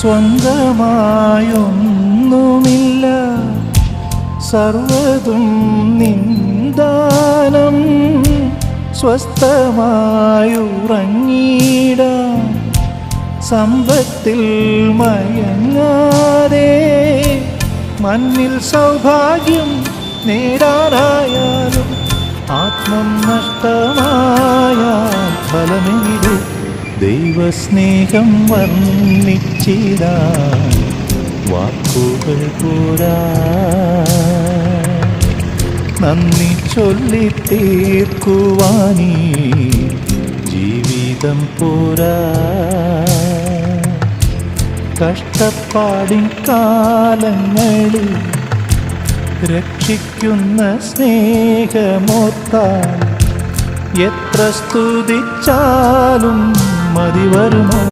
സ്വന്തമായൊന്നുമില്ല. സർവതും നിന്ദാനം സ്വസ്ഥമായുറങ്ങിടാം സമ്പത്തിൽ മയങ്ങാതെ മണ്ണിൽ സൗഭാഗ്യം നേടാനായാലും ആത്മം നഷ്ടമാ ദൈവസ്നേഹം വർണിച്ചിടാൻ വാക്കുകൾ പോരാ നന്ദി ചൊല്ലി തീർക്കുവാനീ ജീവിതം പോരാ. കഷ്ടപ്പാടി കാലങ്ങളിൽ രക്ഷിക്കുന്ന സ്നേഹമോത്താൽ എത്ര സ്തുതിച്ചാലും மதி